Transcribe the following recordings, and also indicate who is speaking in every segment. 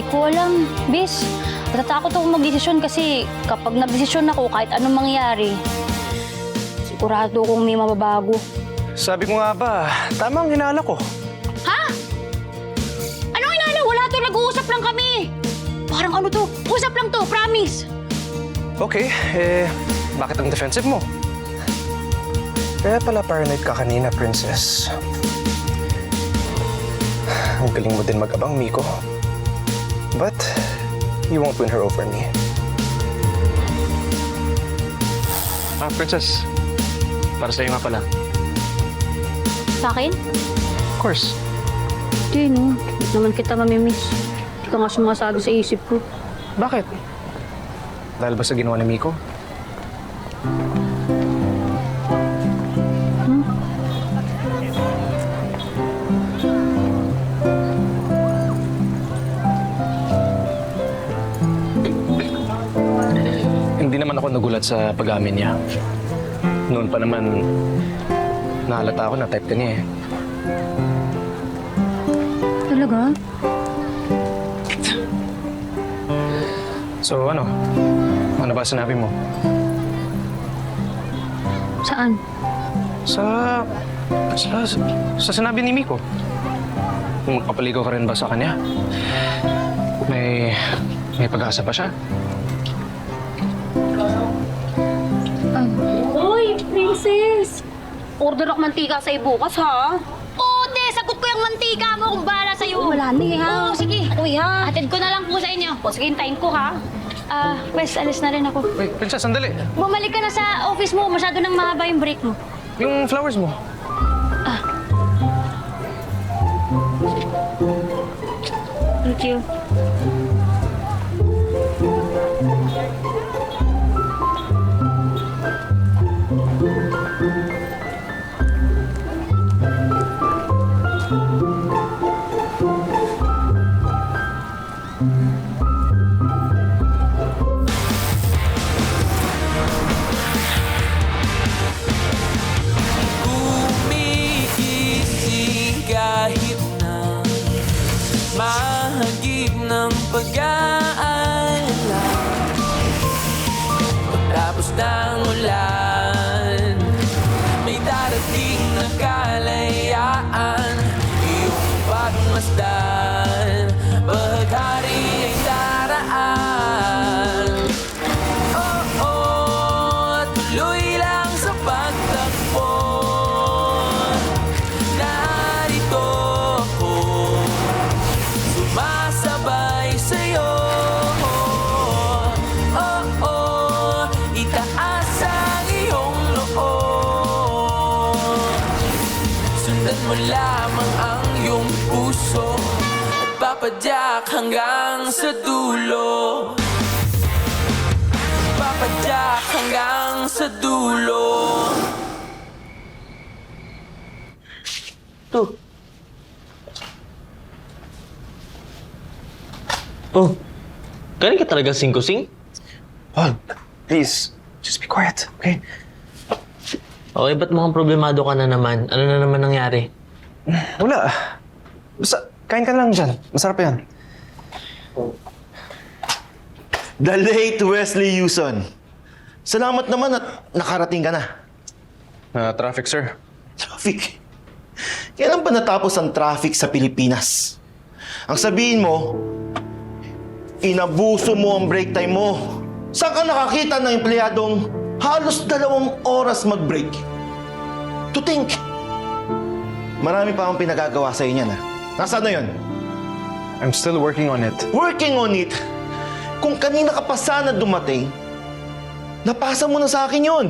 Speaker 1: Hindi ko alam, bis. Natatakot akong magdesisyon kasi kapag nagdesisyon ako kahit anong mangyari, sigurado kong may mababago.
Speaker 2: Sabi ko nga ba, tama ang hinala ko.
Speaker 1: Ha? Anong inala? Wala to, nag-uusap lang kami. Parang ano to, usap lang to, promise.
Speaker 2: Okay, eh, bakit ang defensive mo? Kaya pala paranoid ka kanina, princess. Ang galing mo din mag-abang, Miko. But, you won't win her over me. Ah, princess. Para sa'yo nga pala.
Speaker 1: Sa akin?
Speaker 2: Of course.
Speaker 1: Hindi, no. Hindi naman kita mamimiss. Hindi ka nga sumasabi sa isip ko.
Speaker 2: Bakit? Dahil ba sa ginawa ni Miko? Naman ako nagulat sa pag-amin niya. Noon pa naman, nahalata ako na type ka niya eh.
Speaker 1: Talaga?
Speaker 2: So ano? Ano ba sinabi mo?
Speaker 1: Saan?
Speaker 2: Sa... Sa, sa sinabi ni Miko. Magpapaligaw ka rin ba sa kanya? May... May pag-asa pa siya?
Speaker 1: Order ako mantika sa bukas, ha? Te! Sagot ko yung mantika mo kung bahala sa'yo. Wala na, ha? Oo, sige. Uy, ha? Atid ko na lang po sa inyo. O, sige, hintayin ko, ha? Ah, Wes, alis na rin ako.
Speaker 2: Wait, Princess, sandali.
Speaker 1: Bumalik ka na sa office mo. Masyado nang mahaba yung break mo.
Speaker 2: Yung flowers mo.
Speaker 1: Thank you.
Speaker 3: más. Hanggang sa dulo Papadyak hanggang sa dulo
Speaker 4: To. Oh, galing ka talaga sing-kusing?
Speaker 2: Paul, please, just be quiet, okay?
Speaker 4: Okay, ba't mukhang problemado ka na naman? Ano na naman nangyari?
Speaker 2: Wala. Basta, kain ka lang dyan. Masarap yan.
Speaker 5: The late Wesley Yuson. Salamat naman at nakarating ka na.
Speaker 2: Na traffic, sir.
Speaker 5: Traffic. Kailan pa natapos ang traffic sa Pilipinas? Ang sabihin mo, inabuso mo ang break time mo. Saan ka nakakita ng empleyadong halos dalawang oras mag-break? To think. Marami pa akong pinagagawa sa inyo na. Nasaan na yun?
Speaker 2: I'm still working on it.
Speaker 5: Working on it. Kung kanina ka pa sana dumating, napasa mo na sa akin yun.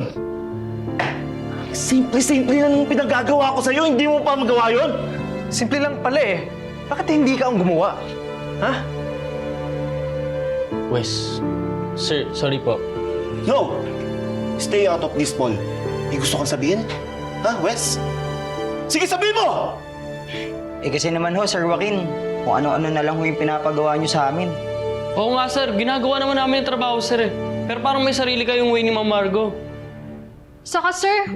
Speaker 5: Simple-simple lang yung pinagagawa ko sa'yo, hindi mo pa magawa yun?
Speaker 2: Simple lang pala eh. Bakit hindi ka ang gumawa? Ha?
Speaker 4: Wes, sir, sorry po.
Speaker 5: No! Stay out of this, Paul. May gusto kang sabihin? Ha, Wes? Sige, sabihin mo!
Speaker 6: Eh kasi naman ho, Sir Joaquin, kung ano-ano na lang ho yung pinapagawa nyo sa amin.
Speaker 7: Oo nga sir, ginagawa naman namin yung trabaho sir eh. Pero parang may sarili kayong way ni Ma'am Margo.
Speaker 8: Saka sir,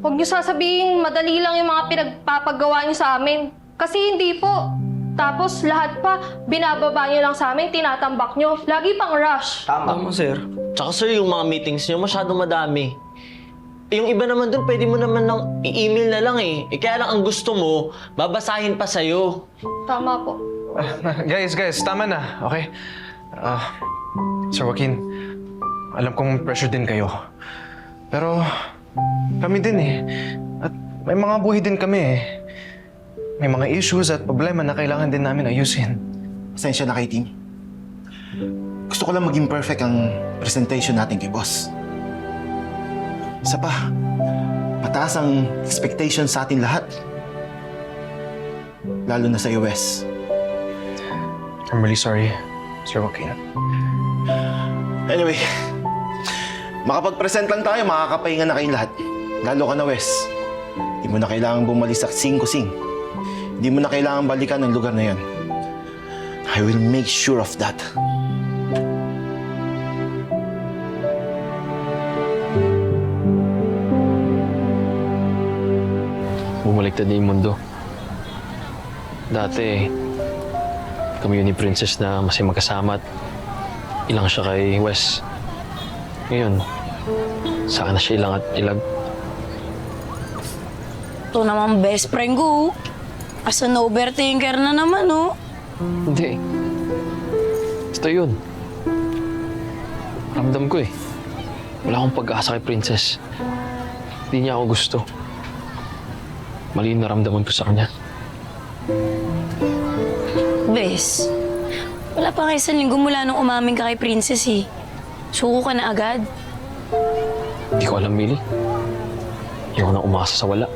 Speaker 8: huwag niyo sasabihin madali lang yung mga pinagpapagawa niyo sa amin. Kasi hindi po.
Speaker 9: Tapos lahat pa, binababa niyo lang sa amin, tinatambak niyo. Lagi pang rush.
Speaker 10: Tama.
Speaker 11: Tama, sir.
Speaker 4: Tsaka sir, yung mga meetings nyo masyadong madami. Yung iba naman dun, pwede mo naman lang i-email na lang eh. eh. Kaya lang ang gusto mo, babasahin pa sa'yo.
Speaker 9: Tama po.
Speaker 2: Ah, guys, guys, tama na, okay? Ah, Sir Joaquin, alam kong pressure din kayo. Pero kami din eh. At may mga buhay din kami eh. May mga issues at problema na kailangan din namin ayusin.
Speaker 5: Pasensya na kay team. Gusto ko lang maging perfect ang presentation natin kay boss. Isa pa, mataas ang expectation sa atin lahat. Lalo na sa US.
Speaker 2: I'm really sorry, Sir Joaquin.
Speaker 5: Anyway, makapag-present lang tayo, makakapahinga na kayong lahat. Lalo ka na, Wes. Hindi mo na kailangan bumalik sa sing-kusing. Hindi mo na kailangan balikan ng lugar na yan. I will make sure of that.
Speaker 11: Bumaliktad na yung mundo. Dati, kami yun ni Princess na masaya magkasama at ilang siya kay Wes. Ngayon, saka na siya ilang at ilag.
Speaker 12: Ito naman best friend ko. As an overthinker na naman, oh.
Speaker 11: Hindi. Basta yun. Ramdam ko eh. Wala akong pag-asa kay Princess. Hindi niya ako gusto. Mali yung naramdaman ko sa kanya.
Speaker 12: Bes, wala pa kayo isang linggo mula nung umamin ka kay Princess eh. Suko ka na agad.
Speaker 11: Hindi ko alam, Millie. Ayoko na umasa sa wala.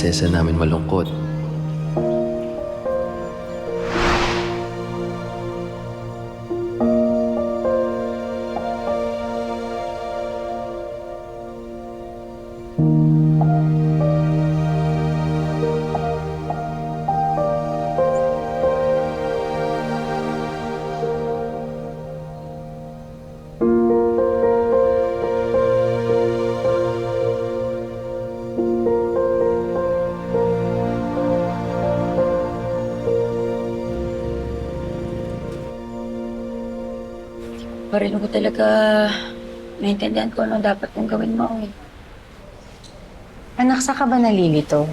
Speaker 13: Prinsesa namin malungkot.
Speaker 12: Pa rin ko talaga naintindihan ko ano dapat kong gawin mo eh.
Speaker 14: Anak, sa ka ba nalilito?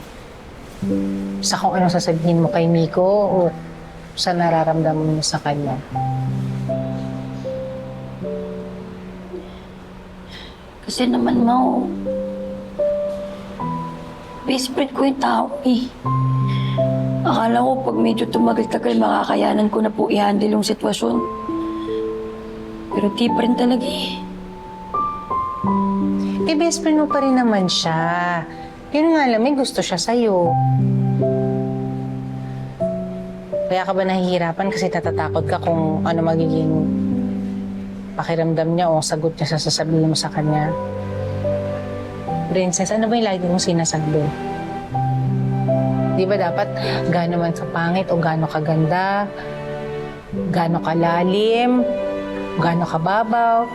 Speaker 14: Sa kung anong sasabihin mo kay Miko o sa nararamdaman mo sa kanya?
Speaker 15: Kasi naman, Mau, best friend ko yung tao eh. Akala ko pag medyo tumagal-tagal, makakayanan ko na po i-handle yung sitwasyon. Pero di rin talaga eh.
Speaker 14: Eh, best friend mo pa rin naman siya. Yun nga lang, may gusto siya sa'yo. Kaya ka ba nahihirapan kasi natatakot ka kung ano magiging pakiramdam niya o sagot niya sa sasabihin mo sa kanya? Princess, ano ba yung lagi mong sinasabi? Di ba dapat gaano man ka pangit o gaano ka ganda, gaano ka gaano ka babaw,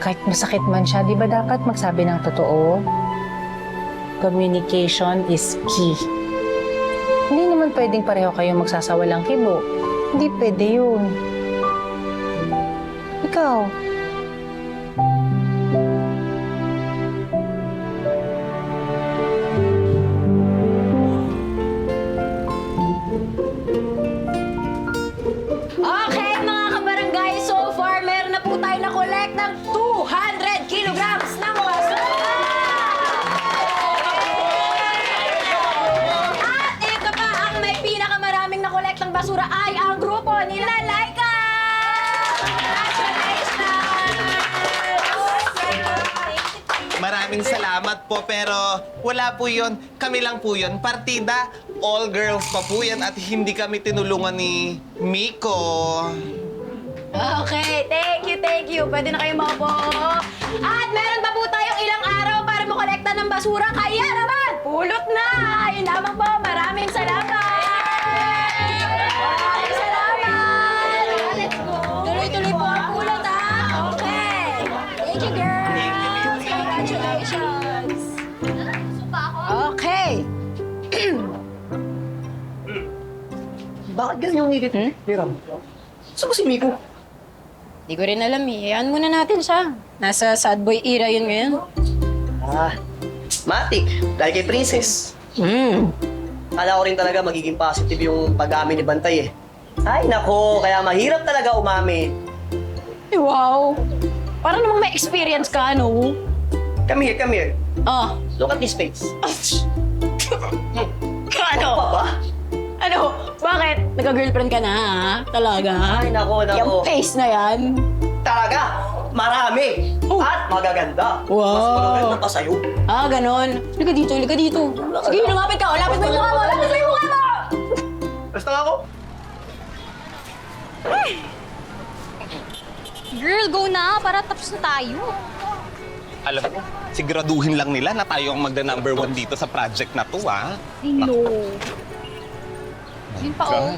Speaker 14: kahit masakit man siya, di ba dapat magsabi ng totoo? Communication is key. Hindi naman pwedeng pareho kayo magsasawalang kibo. Hindi pwede yun. Ikaw,
Speaker 16: salamat po pero wala po yon. Kami lang po yon. Partida, all girls pa po yan at hindi kami tinulungan ni Miko.
Speaker 15: Okay, thank you, thank you. Pwede na kayo maupo. At meron pa po tayong ilang araw para makolekta ng basura. Kaya naman, pulot na! Yun lamang po, maraming salamat!
Speaker 17: Bakit ganyan yung ngigit? Hmm? Hiram. Saan ba si Miko?
Speaker 15: Hindi ko rin alam eh. Ayan muna natin siya. Nasa sad boy era yun ngayon.
Speaker 18: Ah, Matik, dahil kay Princess.
Speaker 15: Hmm.
Speaker 18: Kala ko rin talaga magiging positive yung pag-amin ni Bantay eh. Ay nako, kaya mahirap talaga umamin.
Speaker 15: Eh, wow! Parang namang may experience ka, no?
Speaker 18: Come here, come here.
Speaker 15: Oh.
Speaker 18: Look at this face.
Speaker 15: Ano?
Speaker 18: Pa ba?
Speaker 15: Ano? Bakit? Nagka-girlfriend ka na, ha? Talaga?
Speaker 18: Ay nako, nako.
Speaker 15: Yung face na yan?
Speaker 18: Talaga, marami. At magaganda.
Speaker 15: Wow.
Speaker 18: Mas magaganda pa sa'yo.
Speaker 15: Ah, ganon. Liga dito, liga dito. Sige, lumapit ka. Lapit mo yung mukha mo. Lapit mo yung mukha mo!
Speaker 18: Basta ako.
Speaker 15: Girl, go na. Para tapos na tayo.
Speaker 16: Alam mo, siguraduhin lang nila na tayo ang magda number one dito sa project na to, ah.
Speaker 15: I know. Yun pa, oh.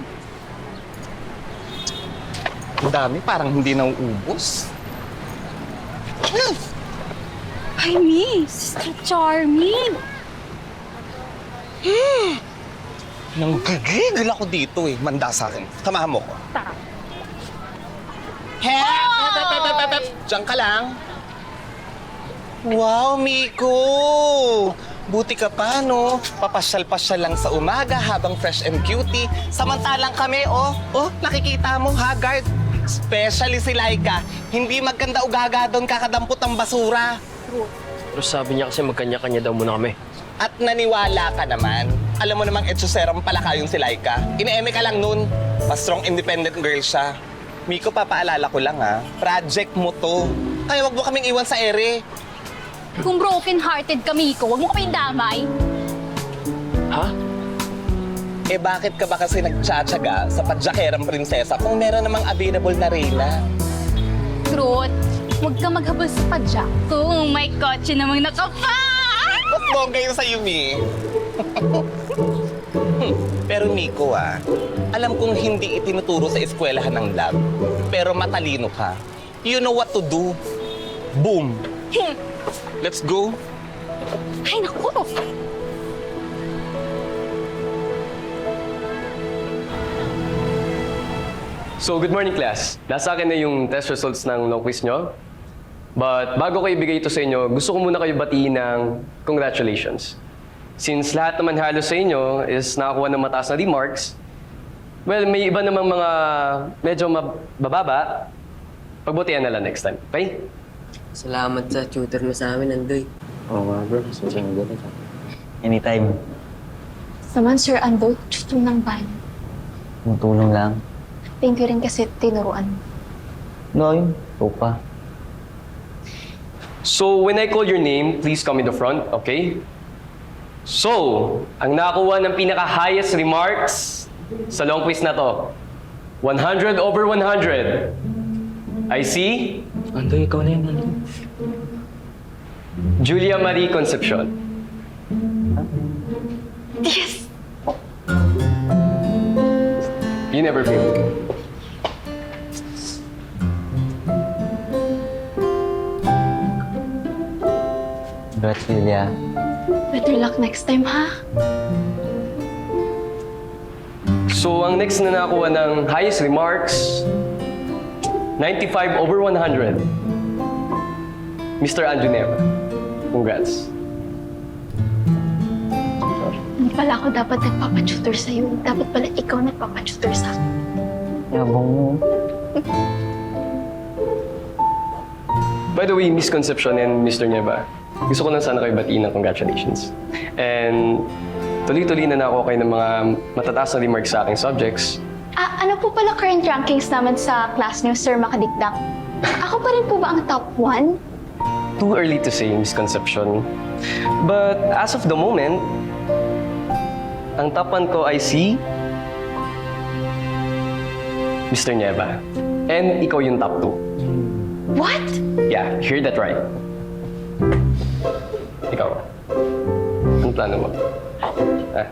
Speaker 16: Ang dami, parang hindi nauubos.
Speaker 15: Ay, miss. Charming.
Speaker 16: Nang gigigil ako dito eh. Manda sa akin. Samahan mo ko.
Speaker 15: Tara.
Speaker 16: Hep! Hep, hep, hep, hep, hep. Diyan ka lang. Wow, Miko! Buti ka pa, no? Papasyal-pasyal lang sa umaga habang fresh and cutie. Samantalang kami, oh, oh, nakikita mo, haggard. Especially si Laika. Hindi maganda ugaga doon kakadampot ang basura.
Speaker 7: Pero sabi niya kasi magkanya-kanya daw muna kami.
Speaker 16: At naniwala ka naman. Alam mo namang etsuserong palaka yung si Laika. Ine-eme ka lang nun. Mas strong independent girl siya. Miko, papaalala ko lang ha. Project mo to. Kaya wag mo kaming iwan sa ere.
Speaker 15: Kung broken-hearted kami ko, huwag mo kami damay.
Speaker 7: Ha?
Speaker 16: Eh bakit ka ba kasi nagtsatsaga sa padyakerang prinsesa kung meron namang available na reyna?
Speaker 15: Truth, huwag ka maghabol sa padyak. Kung may kotse namang nakapa!
Speaker 16: Mas bongga yun sa Yumi. Pero Miko ah, alam kong hindi itinuturo sa eskwelahan ng lab. Pero matalino ka. You know what to do. Boom! Let's go.
Speaker 15: Ay, naku!
Speaker 7: So, good morning class. Nasa akin na yung test results ng long quiz nyo. But bago ko ibigay ito sa inyo, gusto ko muna kayo batiin ng congratulations. Since lahat naman halos sa inyo is nakakuha ng mataas na remarks, well, may iba namang mga medyo mabababa, pagbutihan na lang next time, okay?
Speaker 18: Salamat sa tutor mo sa amin, Andoy.
Speaker 4: Oo nga bro, susunod ko Anytime.
Speaker 8: Naman, Sir Ando, gusto ng ban.
Speaker 4: Tulong lang.
Speaker 8: Thank you rin kasi tinuruan mo.
Speaker 4: No, yun. pa.
Speaker 7: So, when I call your name, please come in the front, okay? So, ang nakakuha ng pinaka-highest remarks sa long quiz na to, 100 over 100. I see
Speaker 4: Andoy, ikaw na yun.
Speaker 7: Julia Marie Concepcion.
Speaker 8: Yes!
Speaker 7: You never failed.
Speaker 4: Congrats, Julia.
Speaker 8: Better luck next time, ha?
Speaker 7: So, ang next na nakakuha ng highest remarks, 95 over 100. Mr. Andrew Neva. Congrats.
Speaker 8: Hindi pala ako dapat nagpapatutor sa'yo. Dapat pala ikaw nagpapatutor sa akin.
Speaker 4: Yabang mo.
Speaker 7: By the way, Miss Concepcion and Mr. Neva, gusto ko lang sana kayo batiin ng congratulations. And tuloy-tuloy na na ako kayo ng mga matataas na remarks sa aking subjects.
Speaker 8: Ah, ano po pala current rankings naman sa class niyo, Sir Makadikdak? Ako pa rin po ba ang top 1?
Speaker 7: Too early to say, Miss Concepcion. But as of the moment, ang top 1 ko ay si Mr. Neva. And ikaw yung top 2.
Speaker 8: What?
Speaker 7: Yeah, hear that right. Ikaw. Anong plano mo? Ah,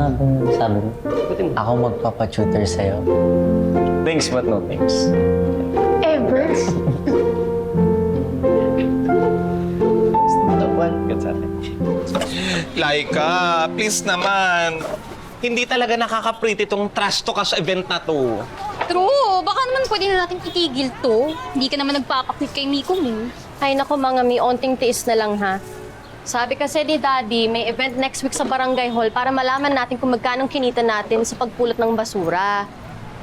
Speaker 4: nga bang sabi mo?
Speaker 7: buti mo.
Speaker 4: Ako magpapatutor sa'yo. Thanks but no thanks.
Speaker 8: Ever?
Speaker 7: Top 1, good sa atin.
Speaker 16: Laika, please naman. Hindi talaga nakaka-pretty tong trash to cash event na to.
Speaker 1: True! Baka naman pwede na natin itigil to. Hindi ka naman nagpapakwit kay Miko mo.
Speaker 8: Ay nako mga mi, onting tiis na lang ha. Sabi kasi ni Daddy, may event next week sa Barangay Hall para malaman natin kung magkano kinita natin sa pagpulot ng basura.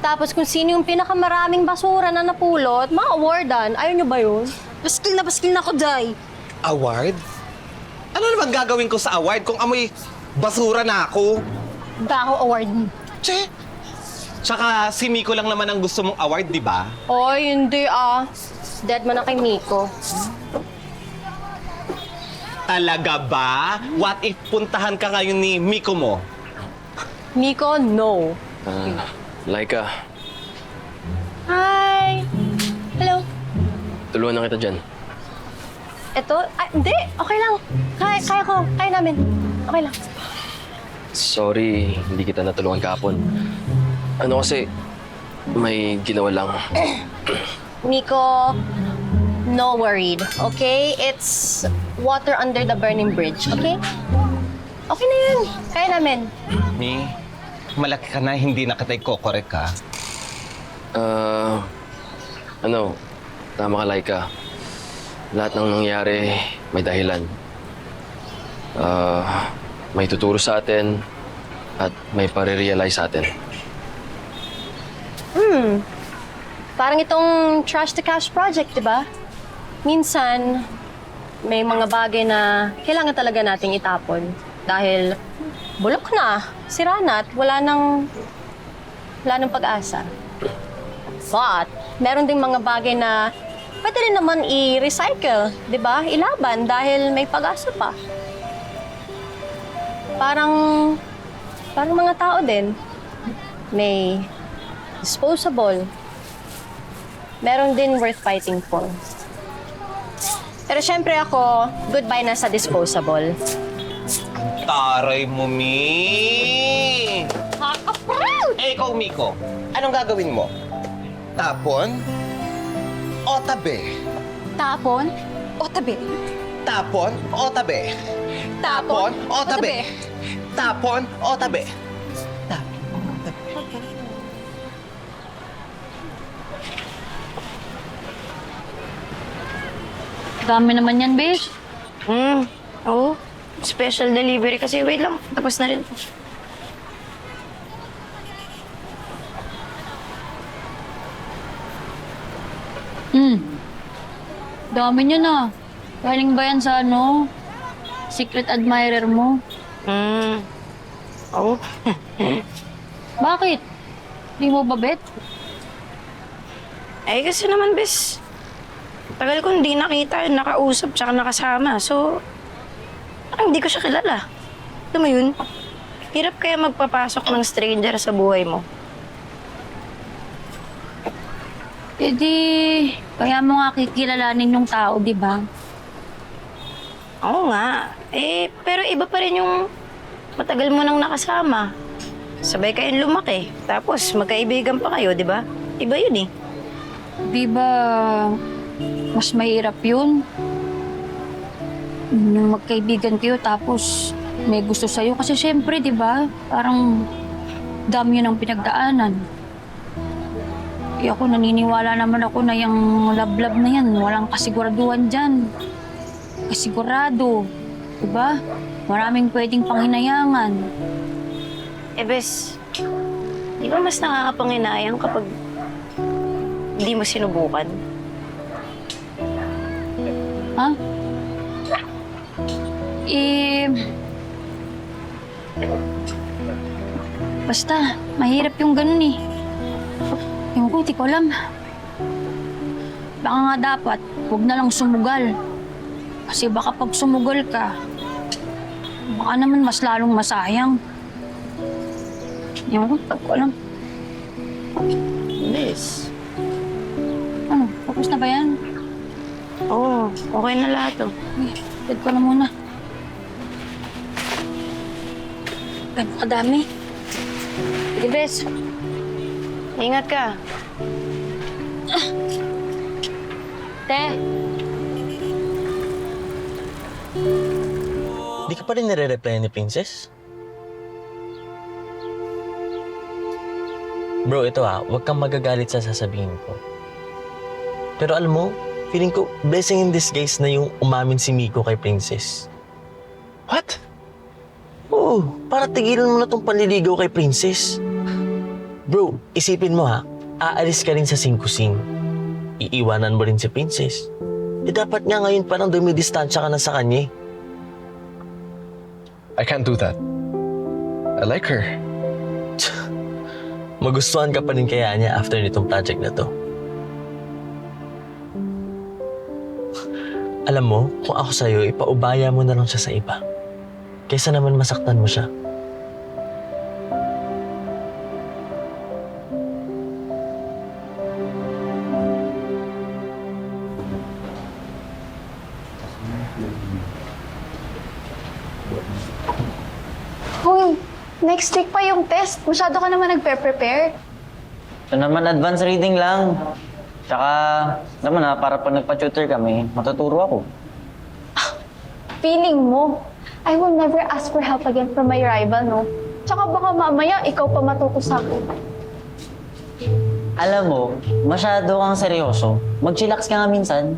Speaker 8: Tapos kung sino yung pinakamaraming basura na napulot, ma-awardan. Ayaw nyo ba yun?
Speaker 1: Baskil na baskil na ako, Jai.
Speaker 16: Award? Ano naman gagawin ko sa award kung amoy basura na ako?
Speaker 1: Baho award mo.
Speaker 16: Che! Tsaka si Miko lang naman ang gusto mong award, di ba?
Speaker 8: Oy, hindi ah. Dead man na kay Miko.
Speaker 16: Talaga ba? What if puntahan ka ngayon ni Miko mo?
Speaker 8: Miko, no.
Speaker 11: Ah, Laika,
Speaker 8: Hi! Hello.
Speaker 11: tulungan na kita dyan.
Speaker 8: Ito? Ah, hindi. Okay lang. Kaya, kaya ko. Kaya namin. Okay lang.
Speaker 11: Sorry, hindi kita natulungan kahapon. Ano kasi, may ginawa lang.
Speaker 8: Nico, no worried, okay? It's water under the burning bridge, okay? Okay na yun. Kaya namin.
Speaker 16: Mi, malaki ka na, hindi na kita ikokorek ka.
Speaker 11: Ah, ano, tama ka, Laika. Lahat ng nangyari, may dahilan. Ah, may tuturo sa atin at may pare-realize sa atin.
Speaker 8: Hmm. Parang itong trash to cash project, di ba? Minsan, may mga bagay na kailangan talaga nating itapon. Dahil bulok na, sira na, at wala nang, wala nang pag-asa. But, meron ding mga bagay na pwede rin naman i-recycle, di ba? Ilaban dahil may pag-asa pa. Parang, parang mga tao din. May disposable. Meron din worth fighting for. Pero syempre ako, goodbye na sa disposable.
Speaker 16: Taray mo, Mi!
Speaker 8: Nakaka-proud!
Speaker 16: Eh, ikaw, Miko, anong gagawin mo? Tapon? O tabi?
Speaker 1: Tapon o tabi?
Speaker 16: Tapon o tabi? Tapon o tabi? Tapon o tabi?
Speaker 1: Dami naman yan, besh.
Speaker 8: Hmm, oo. Special delivery kasi. Wait lang, tapos na rin.
Speaker 1: Hmm. Dami niyo na. Galing ba yan sa ano? Secret admirer mo?
Speaker 12: Hmm. Oo.
Speaker 1: Bakit? Di mo ba bet?
Speaker 12: Eh, kasi naman, bes, tagal ko hindi nakita, nakausap, tsaka nakasama. So, parang hindi ko siya kilala. Alam mo yun? Hirap kaya magpapasok ng stranger sa buhay mo.
Speaker 1: E di, kaya mo nga kikilalanin yung tao, di ba?
Speaker 12: Oo nga. Eh, pero iba pa rin yung matagal mo nang nakasama. Sabay kayong lumaki. Tapos, magkaibigan pa kayo, di ba? Iba yun eh.
Speaker 1: Di ba, mas mahirap yun? Nung magkaibigan kayo, tapos may gusto sa'yo. Kasi syempre, di ba, parang dami yun ang pinagdaanan. Kaya ako naniniwala naman ako na yung lablab na yan, walang kasiguraduhan dyan. Kasigurado. Di ba? Maraming pwedeng panghinayangan.
Speaker 12: Eh, bes, di ba mas nakakapanginayang kapag hindi mo sinubukan?
Speaker 1: Ha? Eh... Basta, mahirap yung ganun eh. Ewan ko, ko alam. Baka nga dapat, huwag na lang sumugal. Kasi baka pag sumugal ka, baka naman mas lalong masayang. Ewan ko, di ko alam.
Speaker 12: Bes.
Speaker 1: Ano, tapos na ba yan?
Speaker 12: Oo, okay na lahat oh.
Speaker 1: Dead ko na muna. Gano'n kadami.
Speaker 12: Sige, bes. Ingat ka.
Speaker 1: Te,
Speaker 4: Di ka pa rin nire-reply ni Princess? Bro, ito ah, huwag kang magagalit sa sasabihin ko. Pero alam mo, feeling ko blessing in disguise na yung umamin si Miko kay Princess.
Speaker 2: What?
Speaker 4: Oo, para tigilan mo na tong panliligaw kay Princess. Bro, isipin mo ha, aalis ka rin sa singkusing. Iiwanan mo rin si Princess. Eh dapat nga ngayon parang dumidistansya ka na sa kanya eh.
Speaker 2: I can't do that. I like her.
Speaker 4: Magustuhan ka pa rin kaya niya after nitong project na to. Alam mo, kung ako sa'yo, ipaubaya mo na lang siya sa iba. Kaysa naman masaktan mo siya.
Speaker 19: Hoy, next week pa yung test. Masyado ka naman nagpe-prepare.
Speaker 6: Ito naman, advance reading lang. Tsaka, naman ha, para pag nagpa-tutor kami, matuturo ako.
Speaker 19: Feeling mo, I will never ask for help again from my rival, no? Tsaka baka mamaya ikaw pa matuto sa akin.
Speaker 6: Alam mo, masyado kang seryoso. Mag-chillax ka nga minsan.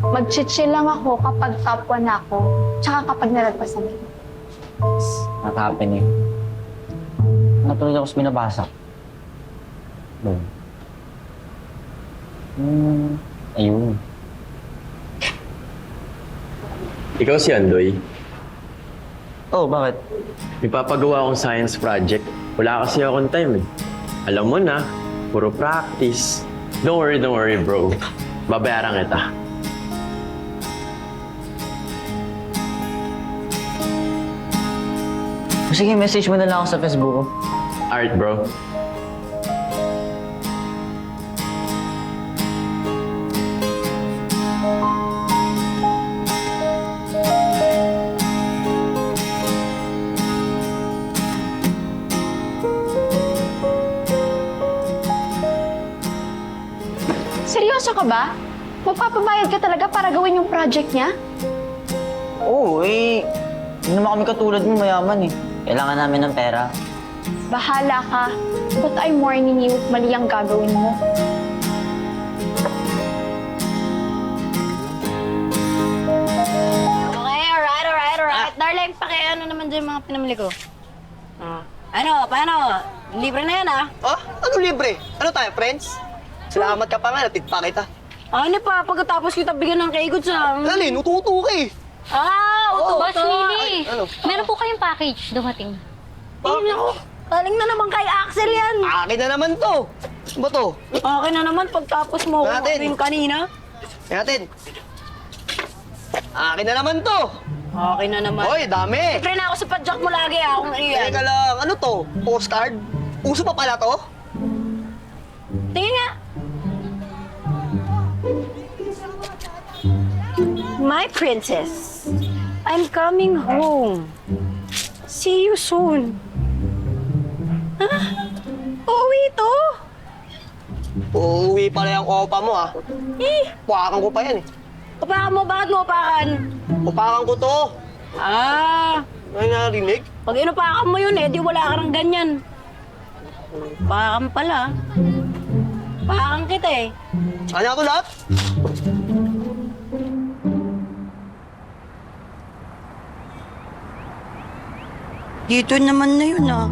Speaker 19: Mag-chill lang ako kapag top 1 na ako. Tsaka kapag nalagpasan kita.
Speaker 6: Not happening. Natuloy ako sa binabasa. Boom. Hmm, ayun.
Speaker 11: Ikaw si Andoy.
Speaker 6: Oh, bakit?
Speaker 11: May papagawa akong science project. Wala kasi akong time eh. Alam mo na, puro practice. Don't worry, don't worry bro. Babayaran kita.
Speaker 6: Sige, message mo na lang ako sa Facebook ko.
Speaker 11: Art bro.
Speaker 19: Ka ba? Magpapabayad ka talaga para gawin yung project niya?
Speaker 6: Oo, eh. Hindi naman kami katulad mo, mayaman eh. Kailangan namin ng pera.
Speaker 19: Bahala ka. But I'm warning you, mali ang gagawin mo.
Speaker 12: Okay, alright, alright, alright. Darling, paki-ano naman dyan yung mga pinamili ko. Ah. Ano, paano? Libre na yan ah.
Speaker 18: Oh, ano libre? Ano tayo, friends? Salamat ka pa nga, natid pa kita.
Speaker 15: Ano pa, pagkatapos kita bigyan ng kaigod sa...
Speaker 18: Alin, ututo ka eh.
Speaker 15: Ah, uto.
Speaker 1: Boss
Speaker 18: Ay,
Speaker 1: Willie,
Speaker 18: ano?
Speaker 1: meron po kayong package dumating.
Speaker 15: Ay, naku. Galing na naman kay Axel yan.
Speaker 18: Akin na naman to. Ano ba to?
Speaker 15: Okay na naman pagtapos mo ako
Speaker 18: Natin.
Speaker 15: yung kanina.
Speaker 18: Natin. Akin na naman to.
Speaker 15: Okay na naman.
Speaker 18: Hoy, dami.
Speaker 15: Siyempre na ako sa padjak mo lagi ah, kung iyan.
Speaker 18: Teka lang, ano to? Postcard? Uso pa pala to?
Speaker 15: Tingin nga. My princess, I'm coming home. See you soon. Ha? Uuwi to?
Speaker 18: Uuwi pala yung opa mo ah.
Speaker 15: Eh,
Speaker 18: Puwakan ko pa yan eh.
Speaker 15: upakan mo, bakit mo upakan?
Speaker 18: Upakan ko to.
Speaker 15: Ah,
Speaker 18: May narinig?
Speaker 15: pag inupakan mo yun eh, di wala ka ng ganyan. Upakan pala. Upakan kita eh.
Speaker 18: Ano ako lahat?
Speaker 15: Dito naman na yun ah.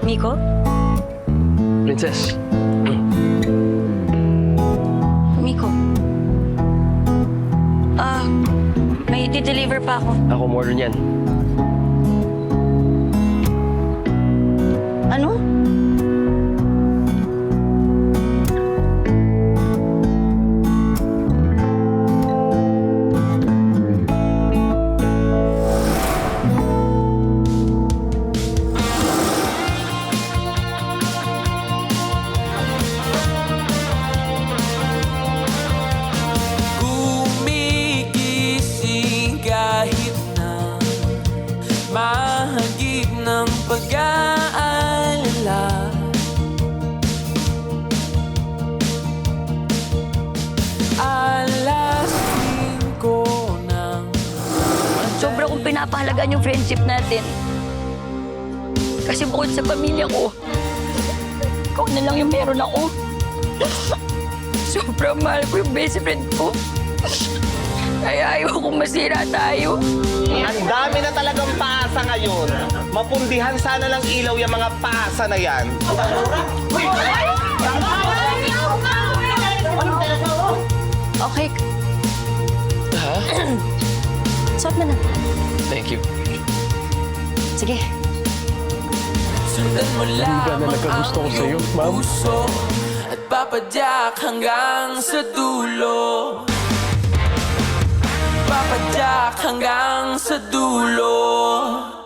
Speaker 15: Miko?
Speaker 11: Princess,
Speaker 15: Miko. Ah, may di-deliver pa ako.
Speaker 11: ako more niyan.
Speaker 15: Anu sa pamilya ko, ikaw na lang yung meron ako. Sobrang mahal ko yung best friend ko. Kaya ayaw kong masira tayo.
Speaker 16: Ang dami na talagang paasa ngayon. Mapundihan sana ng ilaw yung mga paasa na yan.
Speaker 1: Okay. Ha? Suot mo na.
Speaker 11: Thank you.
Speaker 1: Sige.
Speaker 3: Sundan mo lamang ang iyong puso At papadyak hanggang sa dulo. Papadyak hanggang sa dulo